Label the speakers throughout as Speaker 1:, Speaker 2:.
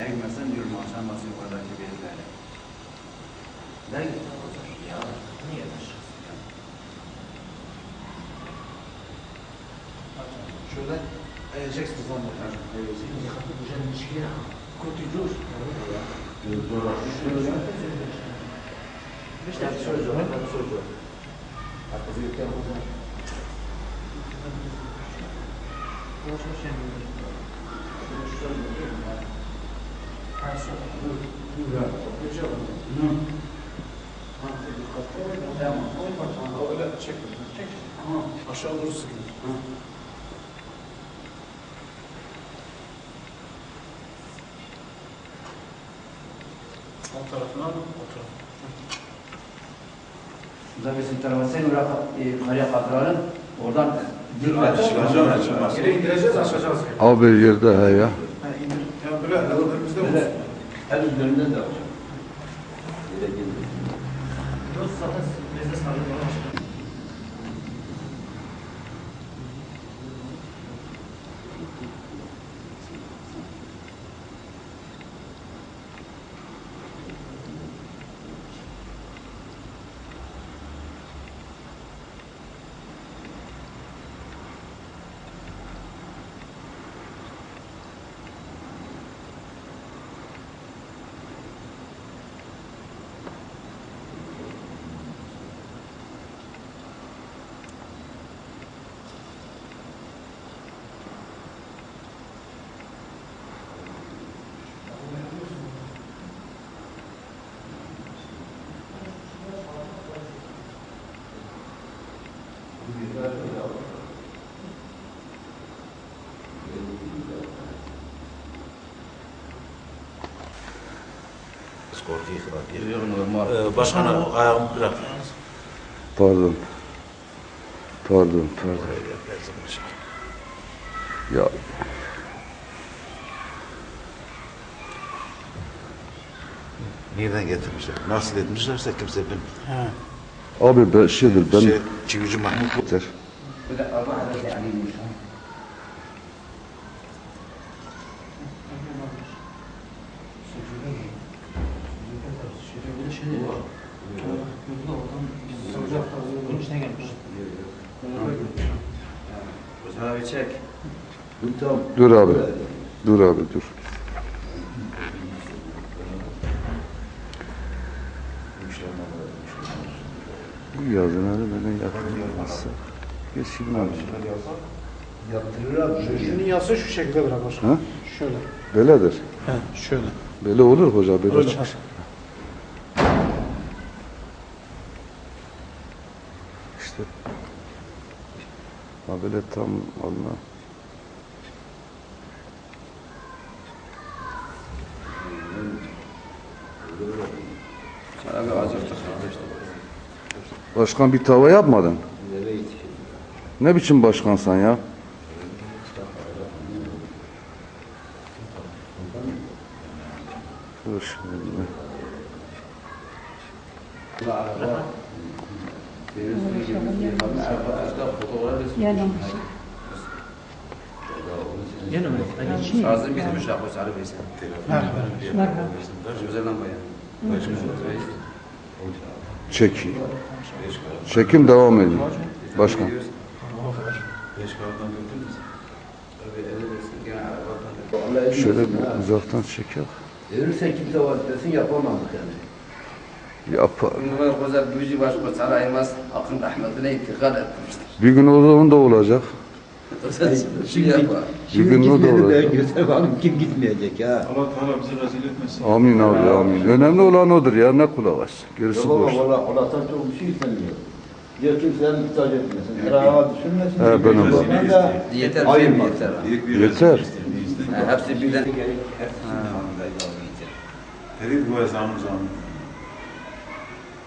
Speaker 1: Ekmezsen diyorum akşam basıyor oradaki bezleri.
Speaker 2: Ne olur ya? Niye yaşasın ya?
Speaker 3: Şöyle.
Speaker 2: Yakıtı güzel ilişki ya. Kurtucuz. İşte söz hep söz o. Hatta büyükler o zaman.
Speaker 3: Öyle çek. Çek. Aşağı doğru sıkın. Alt tarafına mı? O tarafına.
Speaker 1: Burada bizim tarafa sen oraya e, yukarıya Oradan
Speaker 3: Çıkacağım, açılmaz. Yere indireceğiz, açacağız.
Speaker 4: Abi yerde he ya.
Speaker 3: Ha, indir. Ya böyle elimizde
Speaker 1: Böyle
Speaker 3: olsun.
Speaker 1: el üzerinden de alacağım. Yere geldi.
Speaker 2: Dost zaten bizde sarılıyor.
Speaker 5: Ee, Başkanım ayağımı bırak.
Speaker 4: Pardon. Pardon, pardon. Ya
Speaker 5: Nereden getirmişler? Nasıl etmişlerse kimse bilmiyor.
Speaker 4: abi ben şeydir ben
Speaker 5: Şey, Çivici Mahmut.
Speaker 4: Yeter.
Speaker 1: Böyle Allah yani inşallah. Abi çek.
Speaker 4: dur abi. Dur abi dur. Bu yazıları böyle yapılmazsa geçilmez.
Speaker 3: Şunun yası şu şekilde bırak başkanım.
Speaker 4: Ha?
Speaker 3: Şöyle.
Speaker 4: Böyledir.
Speaker 3: He, şöyle.
Speaker 4: Böyle olur hoca böyle
Speaker 3: Öyle.
Speaker 4: çıkar. İşte. Ha böyle tam Allah. Başkan bir tava yapmadın. Ne biçim başkansan ya? Dur şimdi.
Speaker 2: Yine mi? Hadi
Speaker 1: Ağzını bizim uşak olsa Ali Bey sen. Güzel lamba ya.
Speaker 4: Çekin. Çekim devam ediyor. Başkan. Şöyle bir uzaktan çeker.
Speaker 6: Verirse kimse vazifesini yapamadık yani.
Speaker 4: Bir gün o zaman da olacak.
Speaker 1: Şimdi.
Speaker 4: Bir gün o da olacak.
Speaker 6: kim gitmeyecek ha.
Speaker 5: Allah Teala bizi rezil etmesin.
Speaker 4: Amin abi amin. Önemli olan odur ya ne kulak aç. Gerisi boş.
Speaker 6: ama valla Allah'tan çok bir şey istemiyor. Diyor kimsenin muhtaç etmesin. Kirağa düşünmesin.
Speaker 4: He, benim
Speaker 6: de
Speaker 1: Yeter film
Speaker 6: bak.
Speaker 1: yeter.
Speaker 4: Yeter.
Speaker 1: Ha, Hepsi birden.
Speaker 5: Dedik bu ezanı zanı.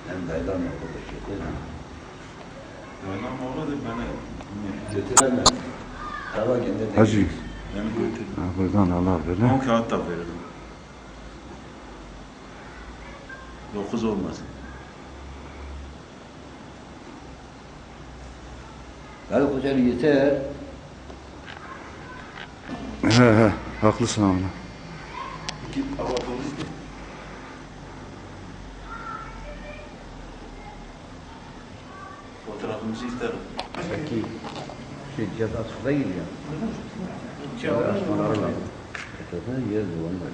Speaker 6: Hem dayıdan.
Speaker 5: Öyle ama orada bana
Speaker 6: Götüremez. Hava kendi
Speaker 4: Hacı. Ha, buradan Allah böyle.
Speaker 5: On kağıt da verirdim. Dokuz olmasın.
Speaker 6: Hadi koçer yeter.
Speaker 4: He he haklısın abi.
Speaker 5: Git abartılmış. fotoğrafımızı isterim.
Speaker 6: Peki. Şey cezası değil ya. Cezası var. Fotoğrafı yazdı onlar.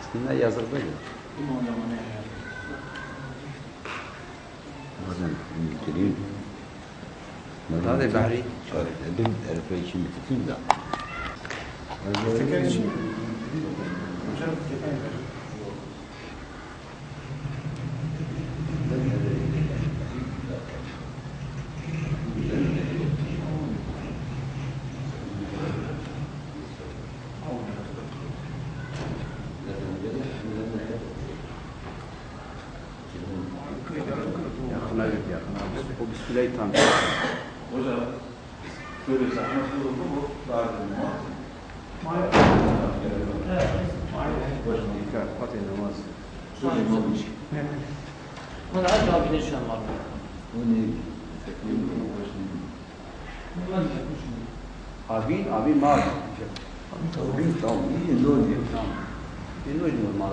Speaker 6: Üstüne yazıldı ya. Bunu ondan ne yapıyor? Bazen müdürüm.
Speaker 1: Hadi bari.
Speaker 6: Dedim Erfe için bitirdim de.
Speaker 3: Teker için. Hocam
Speaker 1: teker. O bismillah tam.
Speaker 5: Hocam, böyle zahmet oldu mu? Daha
Speaker 1: Dikkat, fatih namaz.
Speaker 7: Bunu aç abi de şu an var.
Speaker 6: Bu ne?
Speaker 1: Abin, abin mal.
Speaker 6: Tamam, iyi ne oluyor?
Speaker 1: Bir noy normal.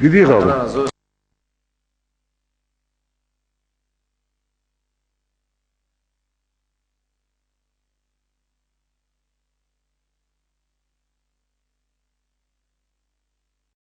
Speaker 4: Gidiyor abi.
Speaker 1: Allah razı olsun.